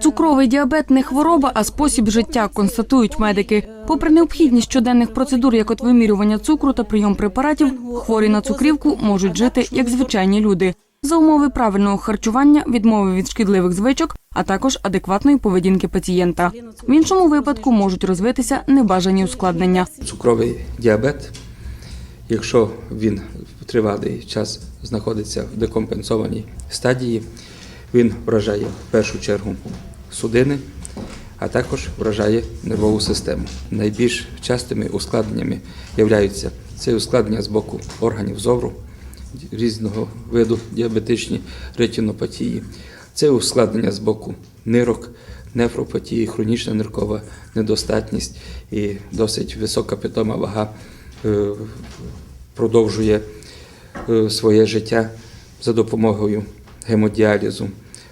Цукровий діабет не хвороба, а спосіб життя, констатують медики. Попри необхідність щоденних процедур, як от вимірювання цукру та прийом препаратів, хворі на цукрівку можуть жити як звичайні люди. За умови правильного харчування, відмови від шкідливих звичок, а також адекватної поведінки пацієнта. В іншому випадку можуть розвитися небажані ускладнення. Цукровий діабет, якщо він тривалий час знаходиться в декомпенсованій стадії, він вражає в першу чергу судини, а також вражає нервову систему. Найбільш частими ускладненнями являються це ускладнення з боку органів зору, різного виду діабетичні ретинопатії, це ускладнення з боку нирок, нефропатії, хронічна ниркова недостатність і досить висока питома вага е, продовжує е, своє життя за допомогою гемодіалізу.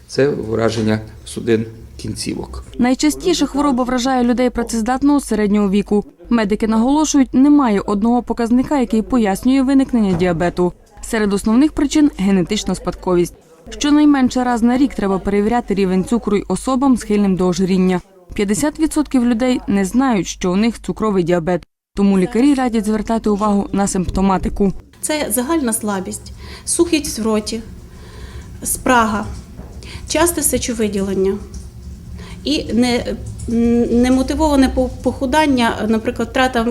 Це враження судин кінцівок. Найчастіше хвороба вражає людей працездатного середнього віку. Медики наголошують, немає одного показника, який пояснює виникнення діабету. Серед основних причин генетична спадковість. Щонайменше раз на рік треба перевіряти рівень цукру й особам, схильним до ожиріння. 50% людей не знають, що у них цукровий діабет, тому лікарі радять звертати увагу на симптоматику. Це загальна слабість, сухість в роті, спрага, часте сечовиділення і не, немотивоване по- похудання, наприклад, втрата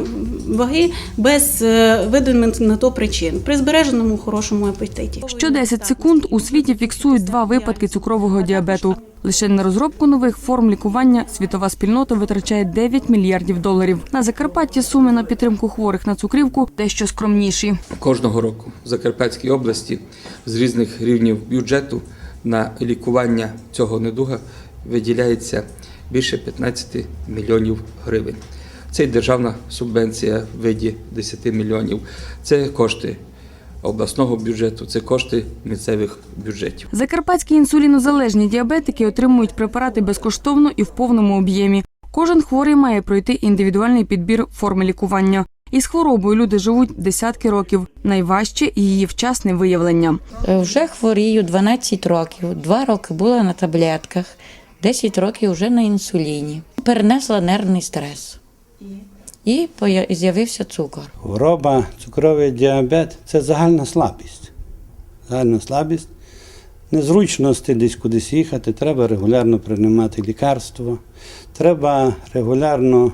ваги без е, видимих на то причин при збереженому хорошому апетиті. Що 10 секунд у світі фіксують два випадки цукрового діабету. Лише на розробку нових форм лікування світова спільнота витрачає 9 мільярдів доларів. На Закарпатті суми на підтримку хворих на цукрівку дещо скромніші. Кожного року в Закарпатській області з різних рівнів бюджету на лікування цього недуга виділяється більше 15 мільйонів гривень. Це й державна субвенція в виді 10 мільйонів. Це кошти обласного бюджету, це кошти місцевих бюджетів. Закарпатські інсулінозалежні діабетики отримують препарати безкоштовно і в повному об'ємі. Кожен хворий має пройти індивідуальний підбір форми лікування. Із хворобою люди живуть десятки років. Найважче її вчасне виявлення. Е, Вже хворію 12 років. Два роки була на таблетках, 10 років вже на інсуліні. Перенесла нервний стрес. І з'явився цукор. Хвороба, цукровий діабет це загальна слабість. Загальна слабість. Незручності десь кудись їхати, треба регулярно приймати лікарство, треба регулярно,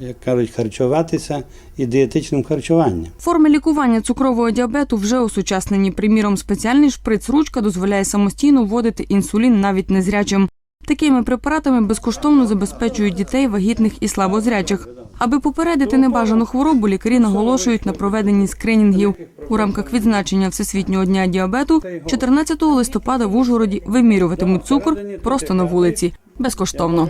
як кажуть, харчуватися і дієтичним харчуванням. Форми лікування цукрового діабету вже осучаснені. Приміром, спеціальний шприц-ручка дозволяє самостійно вводити інсулін навіть незрячим. Такими препаратами безкоштовно забезпечують дітей, вагітних і слабозрячих. Аби попередити небажану хворобу, лікарі наголошують на проведенні скринінгів. У рамках відзначення Всесвітнього дня діабету 14 листопада в Ужгороді вимірюватимуть цукор просто на вулиці безкоштовно.